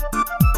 Bye.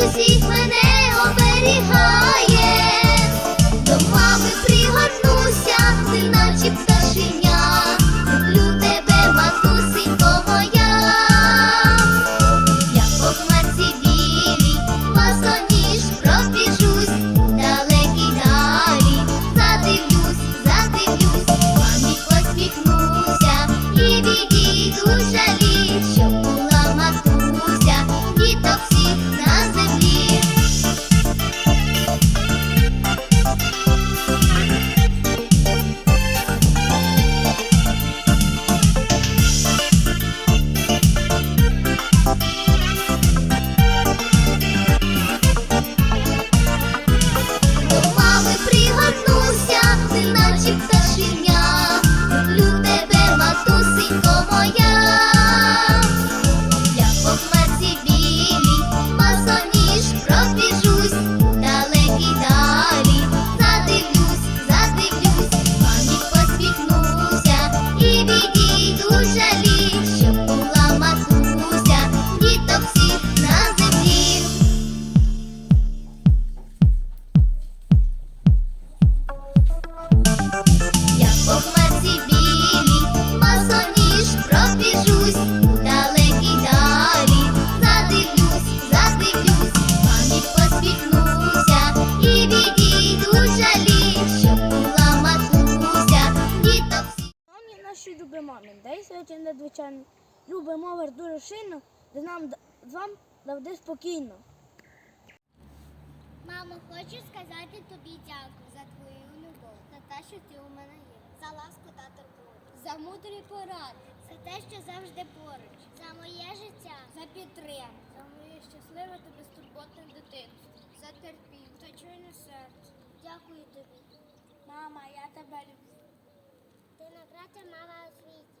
Воскресіть мене. вами день сьогодні надзвичайно. Любий мовер дуже шийно, де нам вам завжди спокійно. Мамо, хочу сказати тобі дякую за твою любов, за те, що ти у мене є, за ласку та турботу, за мудрі поради, за те, що завжди поруч, за моє життя, за підтримку, за моє щасливе та безтурботне дитинство, за терпіння за чуйне серце. Дякую тобі. Мама, я тебе люблю ти найкраща мама у.